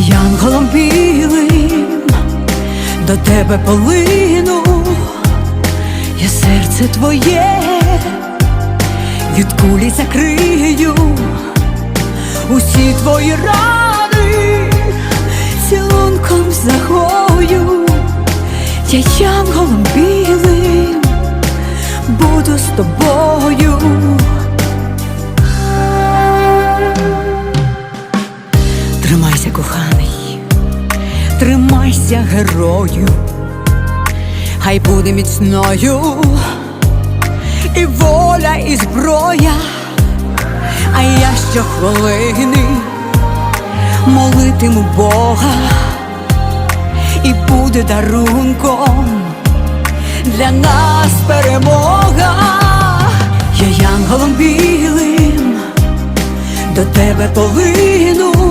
янголом білим до тебе полину, я серце твоє від кулі закрию, усі твої рани цілунком загою, я янголом білим буду з тобою. Коханий, тримайся, герою, хай буде міцною. І воля, і зброя, а я щохвилини молитиму Бога, і буде дарунком для нас перемога, я янголом білим до тебе полину,